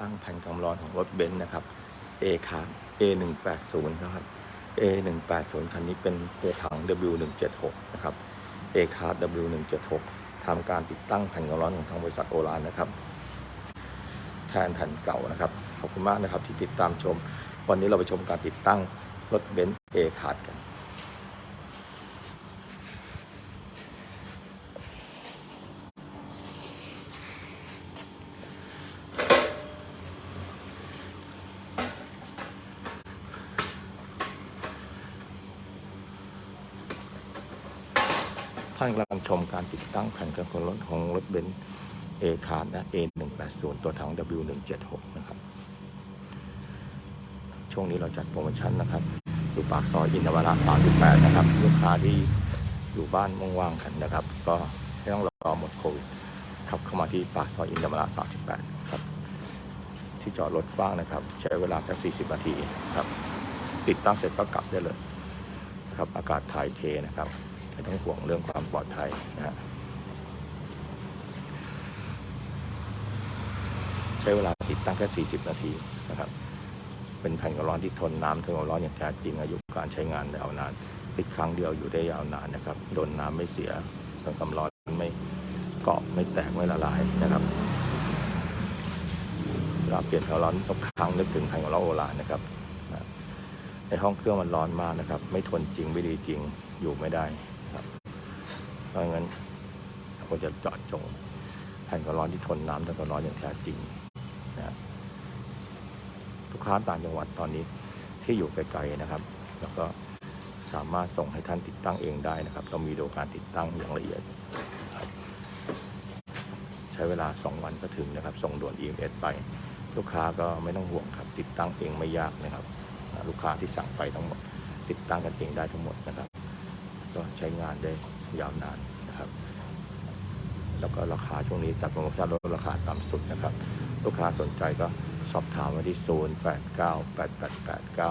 ตั้งแผ่นกำร้อนของรถเบนซ์นะครับ A คาร์ A 1 8 0นะครับ A 1 8 0คันนี้เป็นตัวถัง W 1 7 6นะครับ A คาร์ W 1 7 6ทำการติดตั้งแผ่นกำร้อนของทางบริษัทโอรานนะครับแทนแผ่นเก่านะครับ ขอบคุณมากนะครับที่ติดตามชม วันนี้เราไปชมการติดตั้งรถเบนซ์ A คาร์กัน ท่านกำลังชมการติดตั้งแผ่นกันชนรถของรถเบนซ์เอคาร์นะ A 1 8 0ตัวถัง W 1 7 6นะครับ ช่วงนี้เราจัดโปรโมชั่นนะครับ อยู่ปากซอยอินทวรา38นะครับ ลูกค้าที่อยู่บ้านว่างๆกันนะครับ ก็ไม่ต้องรอหมดโควิดขับเข้ามาที่ปากซอยอินทวรา38ครับ ที่จอดรถกว้างนะครับ ใช้เวลาแค่40นาทีครับ ติดตั้งเสร็จก็กลับได้เลยครับอากาศถ่ายเทนะครับ ไม่ต้องห่วงเรื่องความปลอดภัยนะฮะใช้เวลาติดตั้งแค่ 40 นาทีนะครับ เป็นแผ่นกระร้อนที่ทนน้ำทนความร้อนอย่างแท้จริงอายุการใช้งานยาวนานติดครั้งเดียวอยู่ได้ยาวนานนะครับโดนน้ำไม่เสียทนความร้อนไม่เกาะไม่แตกไม่ละลายนะครับเวลาเปลี่ยนแผ่นร้อนทุกครั้งนึกถึงแผ่นกระร้อนโอรานนะครับในห้องเครื่องมันร้อนมากนะครับ ไม่ทนจริงไม่ดีจริงอยู่ไม่ได้ เพราะงั้นควรจะเจาะจงแผ่นกระร้อนที่ทนน้ำและก็ร้อนอย่างแท้จริงนะลูกค้าต่างจังหวัดตอนนี้ที่อยู่ไกลๆนะครับ แล้วก็สามารถส่งให้ท่านติดตั้งเองได้นะครับ เรามีโดยการติดตั้งอย่างละเอียด ใช้เวลา 2 วันก็ถึงนะครับ ส่งด่วน EMS ไป ลูกค้าก็ไม่ต้องห่วงครับ ติดตั้งเองไม่ยากนะครับ ลูกค้าที่สั่งไปทั้งหมด ติดตั้งกันเองได้ทั้งหมดนะครับ ก็ใช้งานได้ ยาวนานนะครับแล้วก็ราคาช่วงนี้จัดโปรโมชั่นลดราคาต่ำสุดนะครับ ลูกค้าสนใจก็สอบถามมาที่ 0 8 9 8 8 8 9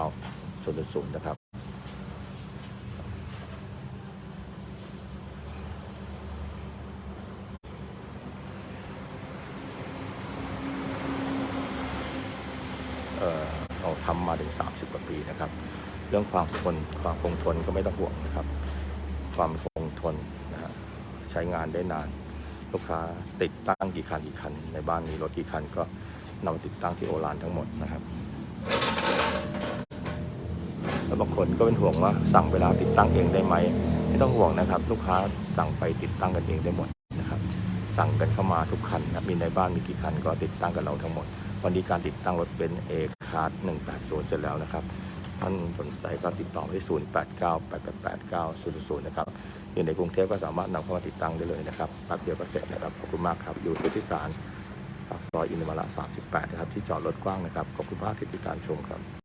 0 0 นะครับ เอ่อเราทำมาถึง 30 กว่าปีนะครับ เรื่องความทนความคงทนก็ไม่ต้องห่วงนะครับ ความค ทนนะฮะใช้งานได้นาน ลูกค้าติดตั้งกี่คันกี่คัน ในบ้านมีรถกี่คันก็นำติดตั้งที่โอรานทั้งหมดนะครับ แล้วบางคนก็เป็นห่วงว่าสั่งเวลาติดตั้งเองได้ไหมไม่ต้องห่วงนะครับ ลูกค้าสั่งไปติดตั้งกันเองได้หมดนะครับสั่งกันเข้ามาทุกคันนะมีในบ้านมีกี่คันก็ติดตั้งกับเราทั้งหมด วันนี้การติดตั้งรถเบนซ์เอคาร์ด180เสร็จแล้วนะครับ ท่านสนใจก็ติดต่อไปที่ 0 8 9 8 8 8 9 0 0 นะครับอยู่ในกรุงเทพก็สามารถนำเข้ามาติดตั้งได้เลยนะครับแป๊บเดียวก็เสร็จนะครับ ขอบคุณมากครับ อยู่ที่ที่สารปากซอยอินทรมา38 นะครับ ที่จอดรถกว้างนะครับ ขอบคุณมากที่ติดตามชมครับ